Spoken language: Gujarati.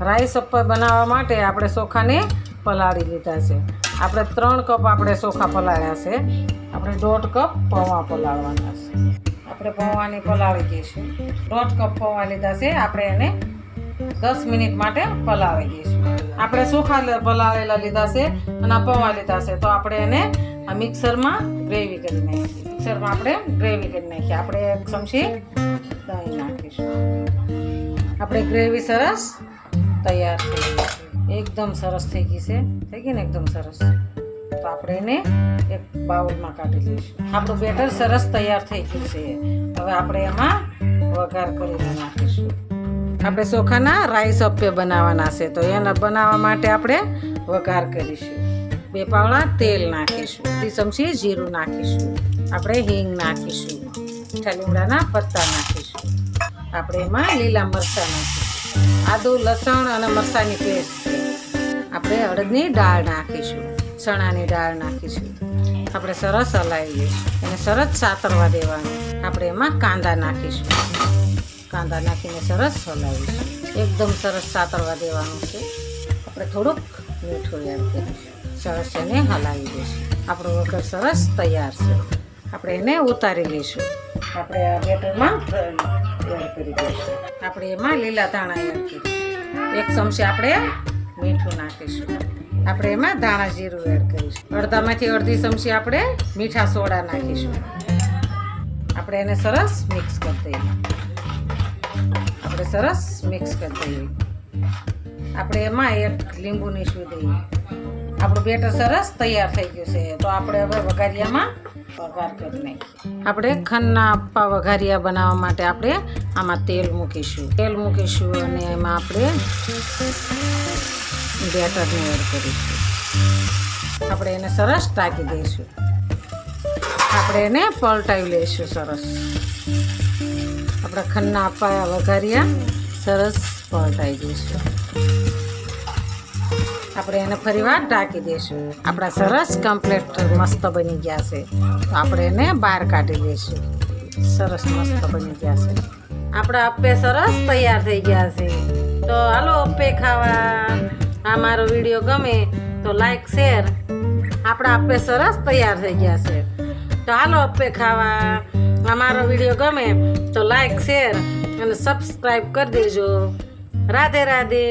રાઈસ અપ્પા બનાવવા માટે આપણે ચોખાને પલાળી લીધા છે. આપણે ત્રણ કપ આપણે ચોખા પલાળ્યા છે. આપણે દોઢ કપ પૌવા પલાળવાના છે. આપણે પૌવાની પલાળી દઈશું. દોઢ કપ પૌવા લીધા છે. આપણે એને દસ મિનિટ માટે પલાળી દઈશું. આપણે ચોખા પલાળેલા લીધા છે અને પૌવા લીધા છે. તો આપણે એને આ મિક્સરમાં ગ્રેવી કરી નાખીએ. મિક્સરમાં આપણે ગ્રેવી કરી નાખીએ. આપણે એક ચમચી દહીં નાખીશું. આપણે ગ્રેવી સરસ તૈયાર થઈ ગઈ છે. એકદમ સરસ થઈ ગઈ છે. થઈ ગઈ ને એકદમ સરસ? તો આપણે એને એક બાઉલમાં કાઢી લઈશું. આપણું બેટર સરસ તૈયાર થઈ ગયું છે. હવે આપણે એમાં વઘાર કરીને નાખીશું. આપણે ચોખાના રાઈસ અપ્પે બનાવવાના છે. તો એને બનાવવા માટે આપણે વઘાર કરીશું. બે પાવડા તેલ નાખીશું. અડધી ચમચી જીરું નાખીશું. આપણે હિંગ નાખીશું. લીમડાના પત્તા નાખીશું. આપણે એમાં લીલા મરચાં નાખીશું. આદુ, લસણ અને મરસાની પેસ્ટ. આપણે અડદની દાળ નાખીશું, ચણાની દાળ નાખીશું. આપણે સરસ હલાવી લઈશું. એને સરસ સાતરવા દેવાનું. આપણે એમાં કાંદા નાખીશું. કાંદા નાખીને સરસ હલાવીશું. એકદમ સરસ સાતરવા દેવાનું છે. આપણે થોડુંક મીઠું એડ કરીશું. સરસ એને હલાવી દઈશું. આપણો વગર સરસ તૈયાર છે. આપણે એને ઉતારી લઈશું. આપણે આ બેટરમાં એડ કરી દઈશું. આપણે એમાં લીલા ધાણા એડ કરીશું. એક ચમચી આપણે મીઠું નાખીશું. આપણે એમાં ધાણા જીરું એડ કરીશું. અડધામાંથી અડધી ચમચી આપણે મીઠા સોડા નાખીશું. આપણે એને સરસ મિક્સ કરી દઈએ. આપણે સરસ મિક્સ કરી દઈએ. આપણે એમાં એક લીંબુ નીચવી દઈએ. આપણું બેટર સરસ તૈયાર થઈ ગયું છે. તો આપણે હવે વઘારિયામાં આપણે ખન્ના અપ્પા વઘારિયા બનાવવા માટે આપણે આમાં તેલ મૂકીશું. તેલ મૂકીશું અને એમાં આપણે બેટરને એડ કરીશું. આપણે એને સરસ ટાંકી દઈશું. આપણે એને પલટાવી લઈશું સરસ. આપણા ખન્ના આપવા વઘારિયા સરસ પલટાઈ દઈશું આપણે એને ફરીવાર ઢાંકી દઈશું. આપણા સરસ કમ્પ્લેટ મસ્ત બની ગયા છે. તો આપણે એને બહાર કાઢી દઈશું સરસ મસ્ત બની ગયા છે. આપણા અપ્પે સરસ તૈયાર થઈ ગયા છે. તો હાલો અપ્પે ખાવા. આ મારો વીડિયો ગમે તો લાઈક શેર આપણા અપ્પે સરસ તૈયાર થઈ ગયા છે. તો હાલો અપ્પે ખાવા. આ મારો વીડિયો ગમે તો લાઈક શેર અને સબસ્ક્રાઈબ કરી દેજો. રાધે રાધે.